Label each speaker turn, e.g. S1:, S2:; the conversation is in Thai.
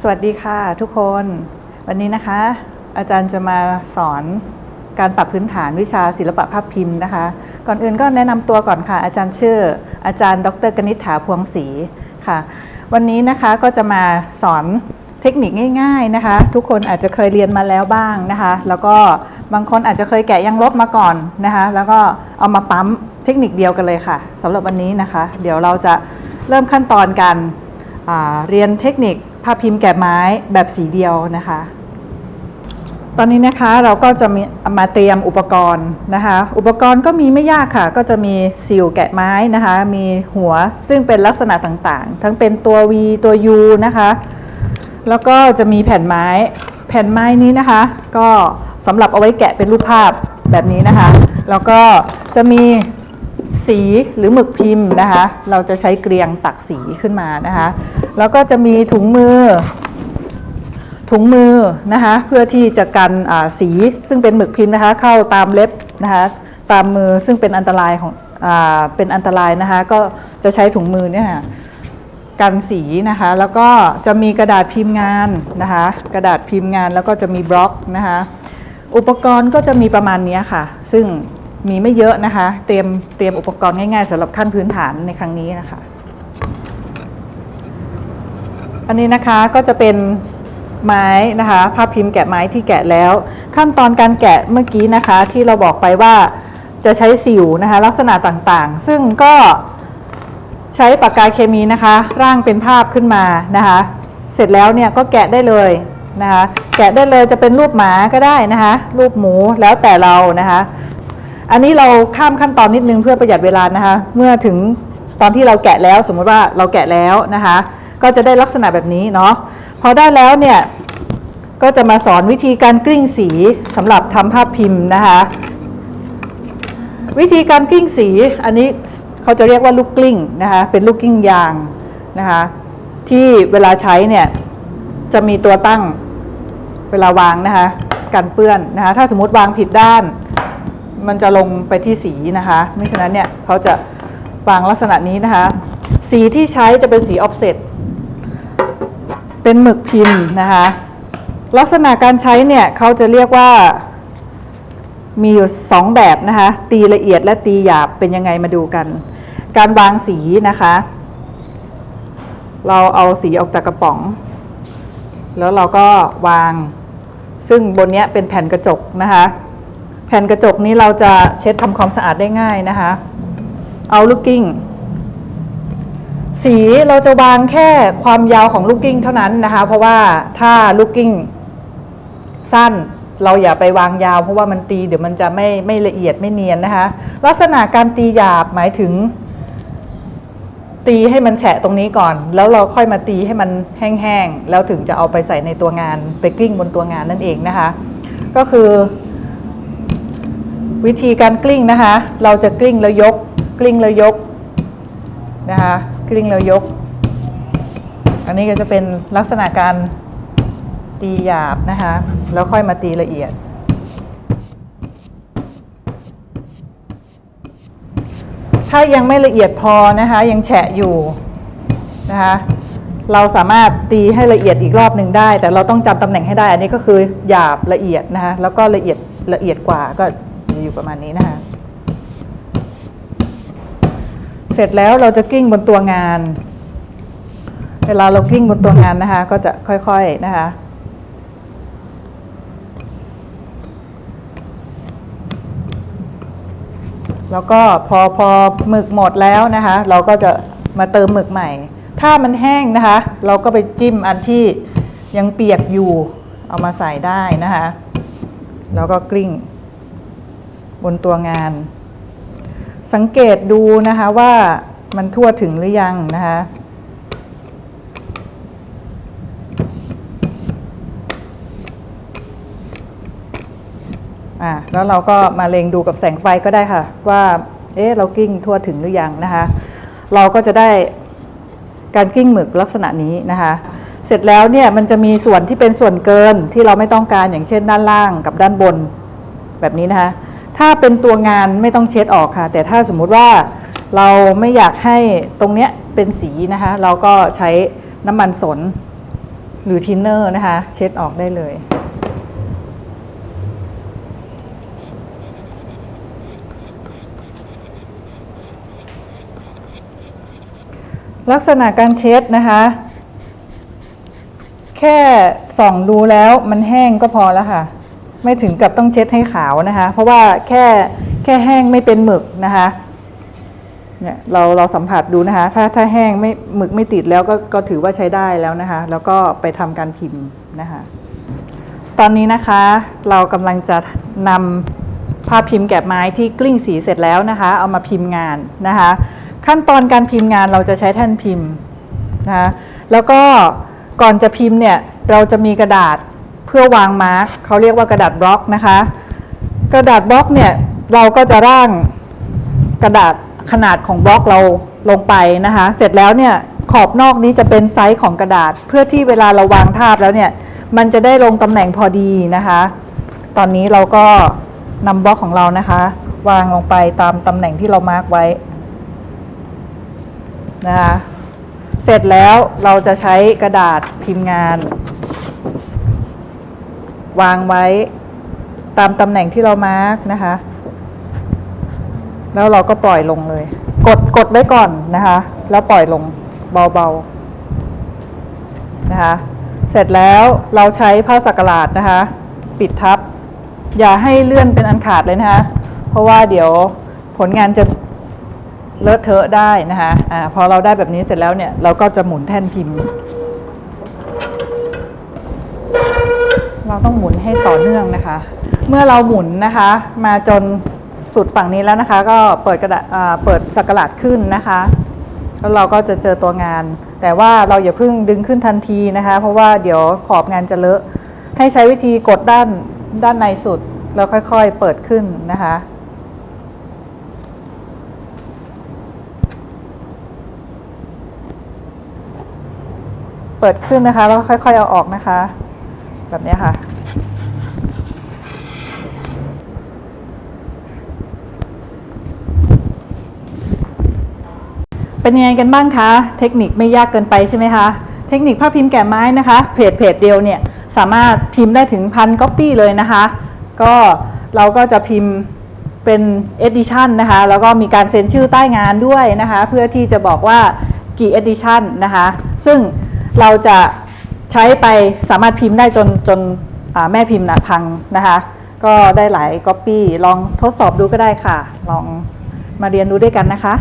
S1: สวัสดีค่ะทุกคนวันนี้นะคะ อาจารย์จะมาสอนการปรับพื้นฐานวิชาศิลปะภาพพิมพ์นะคะ ก่อนอื่นก็แนะนำตัวก่อนค่ะ อาจารย์ชื่อ อาจารย์ ดรกนิษฐาพวงศรีค่ะ วันนี้นะคะก็จะมาสอนเทคนิคง่าย ๆนะคะ ทุกคนอาจจะเคยเรียนมาแล้วบ้างนะคะ แล้วก็บางคนอาจจะเคยแกะยังลบมาก่อนนะคะ แล้วก็เอามาปั๊มเทคนิคเดียวกันเลยค่ะสำหรับวันนี้นะคะ เดี๋ยวเราจะเริ่มขั้นตอนการเรียนเทคนิค ภาพพิมพ์แกะไม้แบบสีเดียวนะคะ ตอนนี้นะคะเราก็จะมีมาเตรียมอุปกรณ์นะคะ อุปกรณ์ก็มีไม่ยากค่ะ ก็จะมีสิวแกะไม้นะคะ มีหัวซึ่งเป็นลักษณะต่างๆ ทั้งเป็นตัว V ตัว U นะคะ แล้วก็จะมีแผ่นไม้ แผ่นไม้นี้นะคะ ก็สำหรับเอาไว้แกะเป็นรูปภาพแบบนี้นะคะ แล้วก็จะมี สีหรือหมึกพิมพ์นะคะ เราจะใช้เกลียงตักสีขึ้นมานะคะ แล้วก็จะมีถุงมือ ถุงมือนะคะ เพื่อที่จะกันสีซึ่งเป็นหมึกพิมพ์นะคะ เข้าตามเล็บนะคะ ตามมือซึ่งเป็นอันตรายของอเป็นอันตรายนะคะ ก็จะใช้ถุงมือเนี่ยค่ะกันสีนะคะ แล้วก็จะมีกระดาษพิมพ์งานนะคะ กระดาษพิมพ์งานแล้วก็จะมีบล็อกนะคะ อุปกรณ์ก็จะมีประมาณนี้ค่ะ ซึ่ง มีไม่เยอะนะคะ เตรียมเตรียมอุปกรณ์ง่ายๆสำหรับขั้นพื้นฐานในครั้งนี้นะคะ อันนี้นะคะก็จะเป็นไม้นะคะภาพพิมพ์แกะไม้ที่แกะแล้ว ขั้นตอนการแกะเมื่อกี้นะคะ ที่เราบอกไปว่าจะใช้สิวนะคะ ลักษณะต่างๆ ซึ่งก็ใช้ปากกาเคมีนะคะ ร่างเป็นภาพขึ้นมานะคะ เสร็จแล้วเนี่ยก็แกะได้เลยนะคะ แกะได้เลยจะเป็นรูปหมาก็ได้นะคะ รูปหมูแล้วแต่เรานะคะ อันนี้เราข้ามขั้นตอนนิดนึงเพื่อประหยัดเวลานะคะ เมื่อถึงตอนที่เราแกะแล้ว สมมติว่าเราแกะแล้วนะคะ ก็จะได้ลักษณะแบบนี้เนาะพอได้แล้วเนี่ยก็จะมาสอนวิธีการกลิ้งสีสำหรับทำภาพพิมพ์นะคะ วิธีการกลิ้งสีอันนี้เขาจะเรียกว่าลูกกลิ้งนะคะเป็นลูกกลิ้งยางนะคะที่เวลาใช้เนี่ยจะมีตัวตั้งเวลาวางนะคะกันเปื้อนนะคะถ้าสมมติวางผิดด้าน มันจะลงไปที่สีนะคะไม่ฉะนั้นเนี่ยเขาจะวางลักษณะนี้นะคะ สีที่ใช้จะเป็นสีออฟเซตเป็นหมึกพิมพ์นะคะ ลักษณะการใช้เนี่ยเขาจะเรียกว่ามีอยู่สองแบบนะคะ ตีละเอียดและตีหยาบเป็นยังไงมาดูกัน การวางสีนะคะ เราเอาสีออกจากกระป๋อง แล้วเราก็วาง ซึ่งบนนี้เป็นแผ่นกระจกนะคะ แผ่นกระจกนี้เราจะเช็ดทำความสะอาดได้ง่ายนะคะ เอาลูกกิ้ง สีเราจะวางแค่ความยาวของลูกกิ้งเท่านั้นนะคะ เพราะว่าถ้าลูกกิ้งสั้นเราอย่าไปวางยาว เพราะว่ามันตีเดี๋ยวมันจะไม่ไม่ละเอียดไม่เนียนนะคะ ลักษณะการตีหยาบหมายถึง ตีให้มันแฉะตรงนี้ก่อน แล้วเราค่อยมาตีให้มันแห้งๆแล้วถึงจะเอาไปใส่ในตัวงานไปกลิ้งบนตัวงานนั่นเองนะคะ ก็คือ วิธีการกลิ้งนะคะ เราจะกลิ้งแล้วยก กลิ้งแล้วยกนะคะ กลิ้งแล้วยก อันนี้ก็จะเป็นลักษณะการตีหยาบนะคะ แล้วค่อยมาตีละเอียด ถ้ายังไม่ละเอียดพอนะคะ ยังแฉะอยู่นะคะเราสามารถตีให้ละเอียดอีกรอบหนึ่งได้ แต่เราต้องจำตำแหน่งให้ได้ อันนี้ก็คือหยาบละเอียดนะคะแล้วก็ละเอียดละเอียดกว่าก็ จะอยู่ประมาณนี้นะคะ เสร็จแล้วเราจะกิ้งบนตัวงาน เวลาเรากิ้งบนตัวงานนะคะ ก็จะค่อยๆนะคะแล้วก็พอพอหมึกหมดแล้วนะคะ เราก็จะมาเติมหมึกใหม่ ถ้ามันแห้งนะคะ เราก็ไปจิ้มอันที่ยังเปียกอยู่เอามาใส่ได้นะคะ แล้วก็กลิ้ง บนตัวงาน สังเกตดูนะคะว่ามันทั่วถึงหรือยังนะคะอ่าแล้วเราก็มาเล็งดูกับแสงไฟก็ได้ค่ะ ว่าเอ๊ะเรากิ้งทั่วถึงหรือยังนะคะ เราก็จะได้การกิ้งหมึกลักษณะนี้นะคะ เสร็จแล้วเนี่ยมันจะมีส่วนที่เป็นส่วนเกินที่เราไม่ต้องการอย่างเช่นด้านล่างกับด้านบนแบบนี้นะคะ ถ้าเป็นตัวงานไม่ต้องเช็ดออกค่ะ แต่ถ้าสมมุติว่าเราไม่อยากให้ตรงเนี้ยเป็นสีนะคะ เราก็ใช้น้ำมันสนหรือทินเนอร์นะคะ เช็ดออกได้เลย ลักษณะการเช็ดนะคะ แค่ส่องดูแล้วมันแห้งก็พอแล้วค่ะ ไม่ถึงกับต้องเช็ดให้ขาวนะคะ เพราะว่าแค่แค่แห้งไม่เป็นหมึกนะคะเนี่ยเราเราสัมผัสดูนะคะ ถ้าถ้าแห้งไม่หมึกไม่ติดแล้วก็ก็ถือว่าใช้ได้แล้วนะคะ แล้วก็ไปทำการพิมพ์นะคะ ตอนนี้นะคะ เรากำลังจะนำภาพพิมพ์แกะไม้ที่กลิ้งสีเสร็จแล้วนะคะ เอามาพิมพ์งานนะคะ ขั้นตอนการพิมพ์งานเราจะใช้แท่นพิมพ์นะคะแล้วก็ก่อนจะพิมพ์เนี่ยเราจะมีกระดาษ เพื่อวางมาร์กเขาเรียกว่ากระดาษบล็อกนะคะ กระดาษบล็อกเนี่ยเราก็จะร่างกระดาษขนาดของบล็อกเราลงไปนะคะ เสร็จแล้วเนี่ยขอบนอกนี้จะเป็นไซส์ของกระดาษ เพื่อที่เวลาเราวางทาบแล้วเนี่ยมันจะได้ลงตำแหน่งพอดีนะคะ ตอนนี้เราก็นำบล็อกของเรานะคะ วางลงไปตามตำแหน่งที่เรามาร์กไว้นะคะเสร็จแล้วเราจะใช้กระดาษพิมพ์งาน วางไว้ตามตำแหน่งที่เรามาร์กนะคะ แล้วเราก็ปล่อยลงเลย กดกดไว้ก่อนนะคะ แล้วปล่อยลงเบาๆนะคะ เสร็จแล้วเราใช้ผ้าสักหลาดนะคะ ปิดทับ อย่าให้เลื่อนเป็นอันขาดเลยนะคะ เพราะว่าเดี๋ยวผลงานจะเลอะเทอะได้นะคะอ่าพอเราได้แบบนี้เสร็จแล้วเนี่ย เราก็จะหมุนแท่นพิมพ์ เราต้องหมุนให้ต่อเนื่องนะคะ เมื่อเราหมุนนะคะ มาจนสุดฝั่งนี้แล้วนะคะ ก็เปิดกระดาษเปิดสักหลาดขึ้นนะคะแล้วเราก็จะเจอตัวงาน แต่ว่าเราอย่าเพิ่งดึงขึ้นทันทีนะคะ เพราะว่าเดี๋ยวขอบงานจะเลอะให้ใช้วิธีกดด้านด้านในสุด แล้วค่อยๆเปิดขึ้นนะคะเปิดขึ้นนะคะ แล้วค่อยๆเอาออกนะคะ แบบนี้ค่ะ เป็นยังไงกันบ้างคะ เทคนิคไม่ยากเกินไปใช่ไหมคะ เทคนิคภาพพิมพ์แกะไม้นะคะ เพจเพจเดียวเนี่ยสามารถพิมพ์ได้ถึงพันก๊อปปี้เลยนะคะ ก็เราก็จะพิมพ์เป็นเอดิชันนะคะ แล้วก็มีการเซ็นชื่อใต้งานด้วยนะคะ เพื่อที่จะบอกว่ากี่เอดิชันนะคะ ซึ่งเราจะ ใช้ไปสามารถพิมพ์ได้จนจนแม่พิมพ์นะพังนะคะ ก็ได้หลายก๊อปปี้ลองทดสอบดูก็ได้ค่ะ ลองมาเรียนรู้ด้วยกันนะคะ